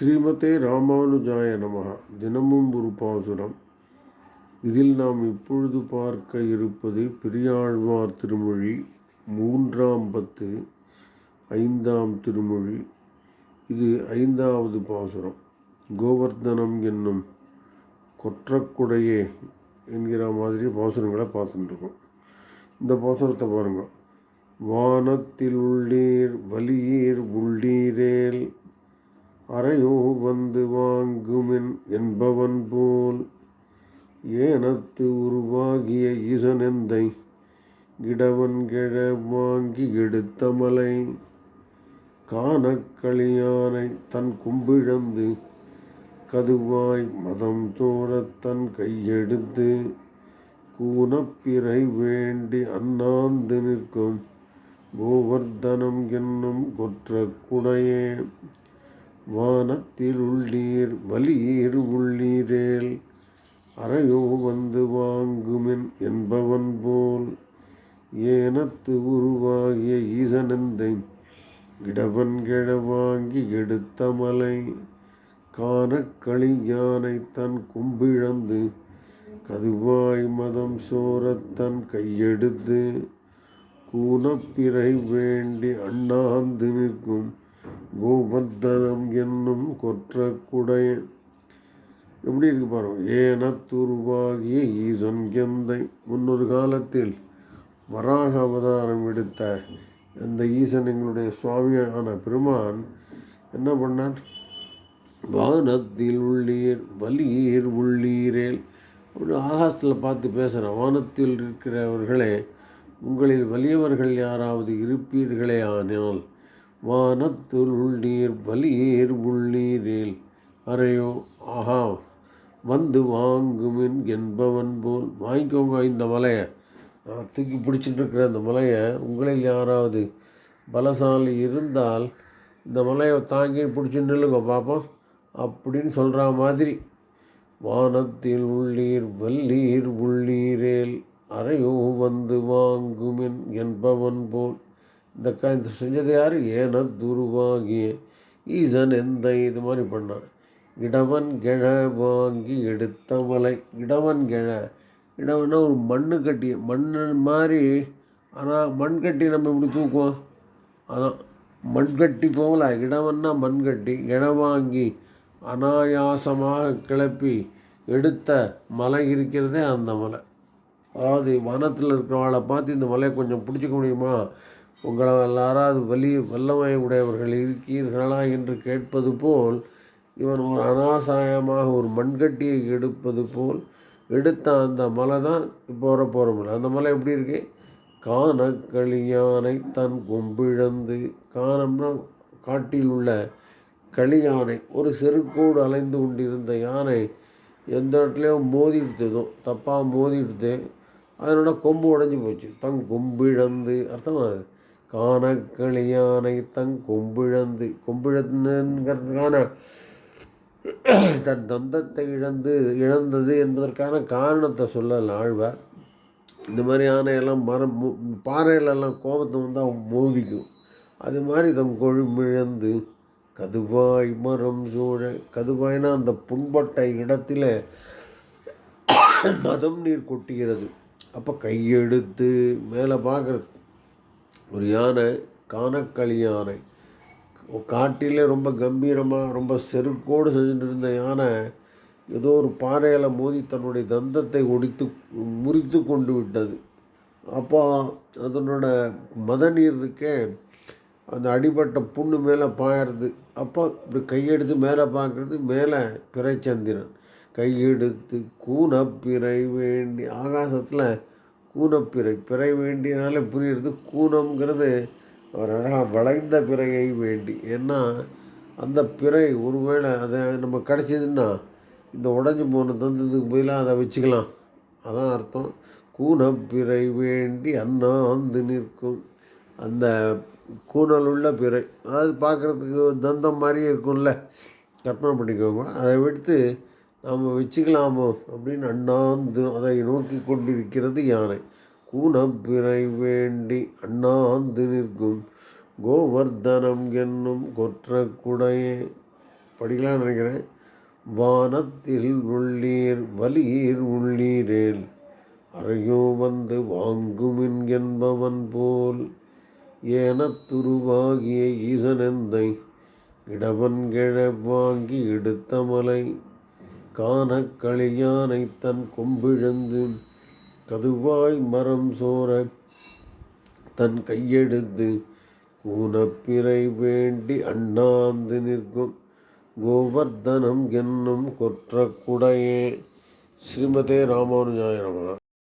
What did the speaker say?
ஸ்ரீமதே ராமானுஜாய நமகா தினமும் ஒரு பாசுரம். இதில் நாம் இப்பொழுது பார்க்க இருப்பது பெரியாழ்வார் திருமொழி மூன்றாம் பத்து ஐந்தாம் திருமொழி. இது ஐந்தாவது பாசுரம். கோவர்தனம் என்னும் கொற்றக்குடையே என்கிற மாதிரி பாசுரங்களை பார்த்துட்டுருக்கோம் இந்த பாசுரத்தை பாருங்கள் வானத்தில் உள்ளீர் வலியீர் உள்ளீரேல் அறையோ வந்து வாங்குமென் என்பவன் போல். ஏனத்து உருவாகிய ஈசனெந்தை கிடவன் கிழ வாங்கி எடுத்த மலை. காணக்களியானை தன் கும்பிழந்து கதுவாய் மதம் தோழத் தன் கையெடுத்து கூனப்பிறை வேண்டி அண்ணாந்து நிற்கும். கோவர்தனம் என்னும் கொற்ற குடையே வானத்தில் உள்ளீர் வலியீர் உள்ளீரேல். அறையோ வந்து வாங்குமென் என்பவன் போல். ஏனத்து உருவாகிய ஈசனந்தை இடவன் கிழவாங்கி எடுத்த மலை. காணக்களி யானை தன் கும்பிழந்து கதுவாய் மதம் சோரத்தன் கையெடுத்து கூனப்பிறை வேண்டி அண்ணாந்து நிற்கும் கோவர்தனம் என்னும் கொற்ற குடைய எப்படி இருக்கு பாருங்க. ஏனத்துருவாகிய ஈசன் எந்தை முன்னொரு காலத்தில் வராக அவதாரம் எடுத்த அந்த ஈசன் எங்களுடைய சுவாமியான பெருமான் என்ன பண்ணார்? வானத்தில் உள்ளீர் வலியீர் உள்ளீரேல். அப்படி ஆகாசத்தில் பார்த்து பேசுகிறேன் வானத்தில் இருக்கிறவர்களே உங்களில் வலியவர்கள் யாராவது இருப்பீர்களே ஆனால் வானத்துள் உள்ளீர் வலியீர் உள்ளீரேல். அறையோ ஆஹா வந்து வாங்குமின் என்பவன் போல். வாங்கிக்கோங்க இந்த மலையை. நான் தூக்கி பிடிச்சிட்டு இருக்கிற இந்த மலையை உங்களில் யாராவது பலசாலி இருந்தால் இந்த மலையை தாங்கி பிடிச்சி நில்லுங்க பார்ப்போம் அப்படின்னு சொல்கிற மாதிரி. வானத்தில் உள்ளீர் வல்லீர் உள்ளீரேல். அறையோ வந்து வாங்குமின் என்பவன் போல். இந்த க இந்த செஞ்சது யார்? ஏன துருவாகிய ஈசன் எந்த இது மாதிரி பண்ணான்? இடவன் கிழ வாங்கி எடுத்த மலை. இடவன் கிழ. இடவன்னா ஒரு மண்ணு கட்டி மண்ணு மாதிரி ஆனால் மண் கட்டி நம்ம இப்படி தூக்குவோம்? அதான். மண்கட்டி போகல. இடவன்னா மண்கட்டி இழவாங்கி அனாயாசமாக கிளப்பி எடுத்த மலை இருக்கிறதே அந்த மலை. அதாவது வனத்தில் இருக்கிறவளை பார்த்து இந்த மலையை கொஞ்சம் பிடிச்சிக்க முடியுமா? உங்களை எல்லாராவது வலி வல்லமை உடையவர்கள் இருக்கீர்களா என்று கேட்பது போல் இவன் ஒரு அனாசாயமாக ஒரு மண்கட்டியை எடுப்பது போல் எடுத்த அந்த மலை தான் இப்போ வர போகிற மலை. அந்த மலை எப்படி இருக்கு? காணக்களியானை தன் கொம்பிழந்து காணம்னா காட்டில் உள்ள களியானை ஒரு செருக்கோடு அலைந்து கொண்டிருந்த யானை எந்த இடத்துலையோ மோதிடுத்ததோ தப்பாக மோதிடுத்து அதனோட கொம்பு உடஞ்சி போச்சு. தங் கொம்பிழந்து அர்த்தமாக காணக்களியானை தங் கொம்பிழந்து கொம்பிழந்துங்கிறதுக்கான தன் தந்தத்தை இழந்து இழந்தது என்பதற்கான காரணத்தை சொல்லல ஆழ்வார். இந்த மாதிரி யானையெல்லாம் மரம் பாறையிலெல்லாம் கோபத்தை வந்தால் மோதிக்கும். அது மாதிரி தன் கொழுமிழந்து கதுவாய் மரம் சூழ கதுவாய்னா அந்த புண்பட்ட இடத்துல மதம் நீர் கொட்டுகிறது. அப்போ கையெடுத்து மேலே பார்க்குறது ஒரு யானை கானக்களி யானை காட்டிலே ரொம்ப கம்பீரமாக ரொம்ப செருக்கோடு செஞ்சுட்டு இருந்த யானை ஏதோ ஒரு பாறையில் மோதி தன்னுடைய தந்தத்தை ஒடித்து முறித்து கொண்டு விட்டது. அப்போ அதனோட மத நீர் இருக்கே அந்த அடிபட்ட புண்ணு மேலே பாயறது. அப்போ இப்படி கையெடுத்து மேலே பார்க்குறது மேலே பிறைச்சந்திரன். கையெடுத்து கூனப்பிறை வேண்டி ஆகாசத்தில் கூனப்பிறை. பிறை வேண்டினாலே புரியுறது கூனம்ங்கிறது அவர் அழகாக வளைந்த பிறையை வேண்டி. ஏன்னா அந்த பிறை ஒருவேளை அதை நம்ம கிடச்சிதுன்னா இந்த உடஞ்சி போன தந்ததுக்கு பதிலாக அதை வச்சுக்கலாம். அதான் அர்த்தம். கூனப்பிறை வேண்டி அண்ணாந்து நிற்கும். அந்த கூணல் உள்ள பிறை. அது பார்க்குறதுக்கு தந்தம் மாதிரியே இருக்கும்ல. கற்பனை பண்ணிக்கோங்க. அதை விடுத்து நாம் வச்சுக்கலாமோ? அப்படின்னு அண்ணாந்து அதை நோக்கி கொண்டிருக்கிறது யானை கூணப்பிறை வேண்டி அண்ணாந்து நிற்கும். கோவர்தனம் என்னும் கொற்ற குடையே. படிக்கலாம் நினைக்கிறேன். வானத்தில் உள்ளீர் வலியீர் உள்ளீரேல். அறையோ வந்து வாங்குமின் என்பவன் போல். ஏனத்துருவாகிய ஈசனெந்தை. இடவன் கிழ வாங்கி எடுத்த மலை. காணக் களியானை தன் கொம்பிழந்து கதுவாய் மரம் சோர தன் கையெடுத்து கூனப்பிறை வேண்டி அண்ணாந்து நிற்கும் கோவர்தனம் என்னும் கொற்ற குடையே. ஸ்ரீமதே ராமானுஜாயனமா